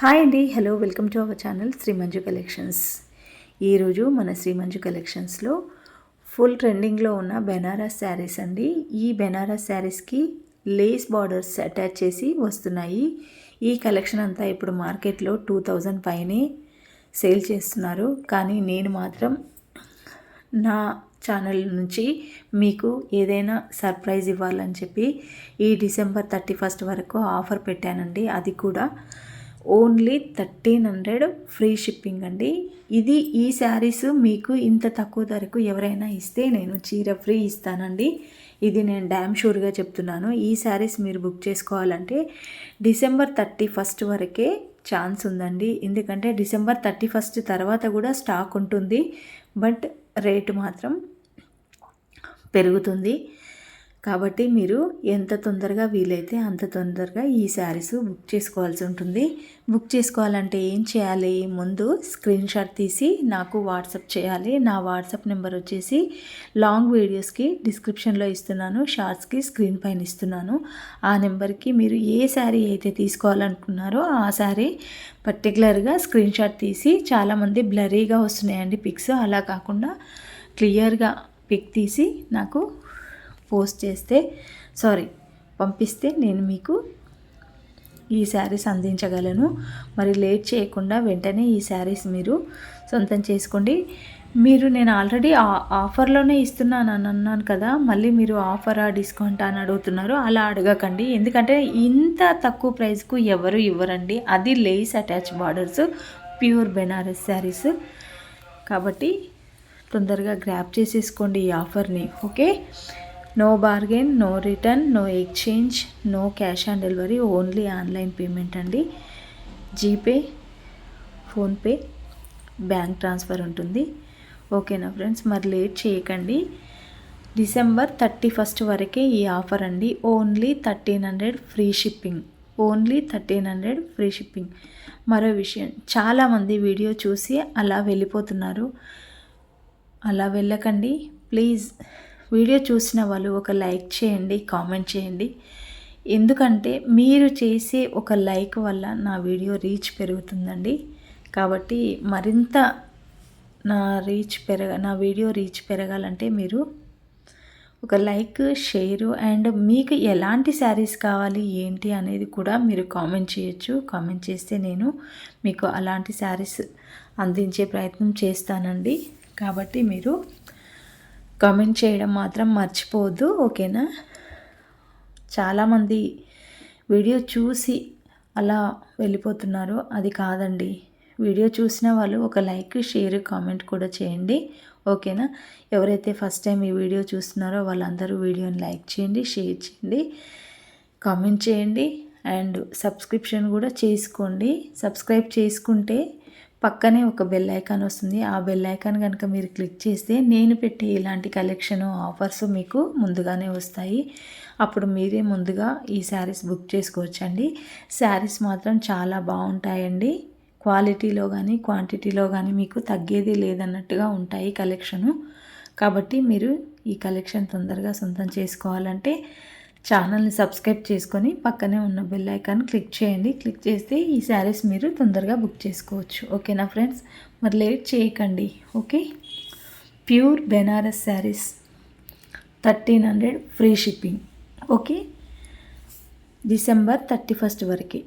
Hi అండి. Hello welcome to our channel Srimanju collections. ఈరోజు మన శ్రీమంజు కలెక్షన్స్లో ఫుల్ ట్రెండింగ్లో ఉన్న బెనారస్ శారీస్ అండి. ఈ బెనారస్ శారీస్కి లేస్ బార్డర్స్ అటాచ్ చేసి వస్తున్నాయి. ఈ కలెక్షన్ అంతా ఇప్పుడు మార్కెట్లో టూ థౌజండ్ పైనే సేల్ చేస్తున్నారు. కానీ నేను మాత్రం నా ఛానల్ నుంచి మీకు ఏదైనా సర్ప్రైజ్ ఇవ్వాలని చెప్పి ఈ డిసెంబర్ థర్టీ ఫస్ట్ వరకు ఆఫర్ పెట్టానండి. అది కూడా only thirteen hundred free shipping అండి. ఇది ఈ శారీస్ మీకు ఇంత తక్కువ ధరకు ఎవరైనా ఇస్తే నేను చీర ఫ్రీ ఇస్తానండి. ఇది నేను డ్యామ్ షూర్గా చెప్తున్నాను. ఈ శారీస్ మీరు బుక్ చేసుకోవాలంటే డిసెంబర్ థర్టీ ఫస్ట్ వరకే ఛాన్స్ ఉందండి. ఎందుకంటే డిసెంబర్ థర్టీ ఫస్ట్ తర్వాత కూడా స్టాక్ ఉంటుంది. బట్ రేటు మాత్రం పెరుగుతుంది. కాబట్టి మీరు ఎంత తొందరగా వీలైతే అంత తొందరగా ఈ శారీస్ బుక్ చేసుకోవాల్సి ఉంటుంది. బుక్ చేసుకోవాలంటే ఏం చేయాలి? ముందు స్క్రీన్ షాట్ తీసి నాకు వాట్సాప్ చేయాలి. నా వాట్సాప్ నెంబర్ వచ్చేసి లాంగ్ వీడియోస్కి డిస్క్రిప్షన్లో ఇస్తున్నాను. షార్ట్స్కి స్క్రీన్ పైన ఇస్తున్నాను. ఆ నెంబర్కి మీరు ఏ శారీ అయితే తీసుకోవాలనుకున్నారో ఆ శారీ పర్టికులర్గా స్క్రీన్ షాట్ తీసి చాలామంది బ్లరీగా వస్తున్నాయండి పిక్స్. అలా కాకుండా క్లియర్గా పిక్ తీసి నాకు పోస్ట్ చేస్తే సారీ పంపిస్తే నేను మీకు ఈ శారీస్ అందించగలను. మరి లేట్ చేయకుండా వెంటనే ఈ శారీస్ మీరు సొంతం చేసుకోండి. మీరు నేను ఆల్రెడీ ఆఫర్లోనే ఇస్తున్నాను అని అన్నాను కదా మళ్ళీ మీరు ఆఫరా డిస్కౌంట్ అని అడుగుతున్నారు అలా అడగకండి. ఎందుకంటే ఇంత తక్కువ ప్రైస్కు ఎవరు ఇవ్వరండి. అది lace attach borders pure Banaras saris. కాబట్టి తొందరగా గ్రాప్ చేసేసుకోండి ఈ ఆఫర్ని okay? No bargain no return no exchange no cash on delivery only online payment అండి. జీపే ఫోన్పే బ్యాంక్ ట్రాన్స్ఫర్ ఉంటుంది. ఓకేనా ఫ్రెండ్స్ మరి లేట్ చేయకండి. డిసెంబర్ థర్టీ ఫస్ట్ వరకే ఈ ఆఫర్ అండి. Only thirteen hundred free shipping only thirteen hundred free shipping మరో విషయం చాలామంది వీడియో చూసి అలా వెళ్ళిపోతున్నారు. అలా వెళ్ళకండి. ప్లీజ్ వీడియో చూసిన వాళ్ళు ఒక లైక్ చేయండి కామెంట్ చేయండి. ఎందుకంటే మీరు చేసే ఒక లైక్ వల్ల నా వీడియో రీచ్ పెరుగుతుందండి. కాబట్టి మరింత నా రీచ్ పెరగ నా వీడియో రీచ్ పెరగాలంటే మీరు ఒక లైక్ షేరు అండ్ మీకు ఎలాంటి శారీస్ కావాలి ఏంటి అనేది కూడా మీరు కామెంట్ చేయొచ్చు. కామెంట్ చేస్తే నేను మీకు అలాంటి శారీస్ అందించే ప్రయత్నం చేస్తానండి. కాబట్టి మీరు కామెంట్ చేయడం మాత్రం మర్చిపోవద్దు ఓకేనా? చాలామంది వీడియో చూసి అలా వెళ్ళిపోతున్నారు. అది కాదండి. వీడియో చూసిన వాళ్ళు ఒక లైక్ షేర్ కామెంట్ కూడా చేయండి ఓకేనా? ఎవరైతే ఫస్ట్ టైం ఈ వీడియో చూస్తున్నారో వాళ్ళందరూ వీడియోని లైక్ చేయండి షేర్ చేయండి కామెంట్ చేయండి అండ్ సబ్స్క్రిప్షన్ కూడా చేసుకోండి. సబ్స్క్రైబ్ చేసుకుంటే పక్కనే ఒక బెల్ ఐకాన్ వస్తుంది. ఆ బెల్ ఐకాన్ కనుక మీరు క్లిక్ చేస్తే నేను పెట్టే ఇలాంటి కలెక్షన్ ఆఫర్స్ మీకు ముందుగానే వస్తాయి. అప్పుడు మీరే ముందుగా ఈ శారీస్ బుక్ చేసుకోవచ్చండి. శారీస్ మాత్రం చాలా బాగుంటాయండి. క్వాలిటీలో కానీ క్వాంటిటీలో కానీ మీకు తగ్గేది లేదన్నట్టుగా ఉంటాయి కలెక్షను కాబట్టి మీరు ఈ కలెక్షన్ తొందరగా సొంతం చేసుకోవాలంటే ఛానల్ని సబ్స్క్రైబ్ చేసుకొని పక్కనే ఉన్న బెల్ ఐకాన్ క్లిక్ చేయండి. క్లిక్ చేస్తే ఈ శారీస్ మీరు తొందరగా బుక్ చేసుకోవచ్చు. ఓకేనా ఫ్రెండ్స్ మరి లేట్ చేయకండి. Okay pure Banaras saris thirteen hundred free shipping okay December thirty first వరకు.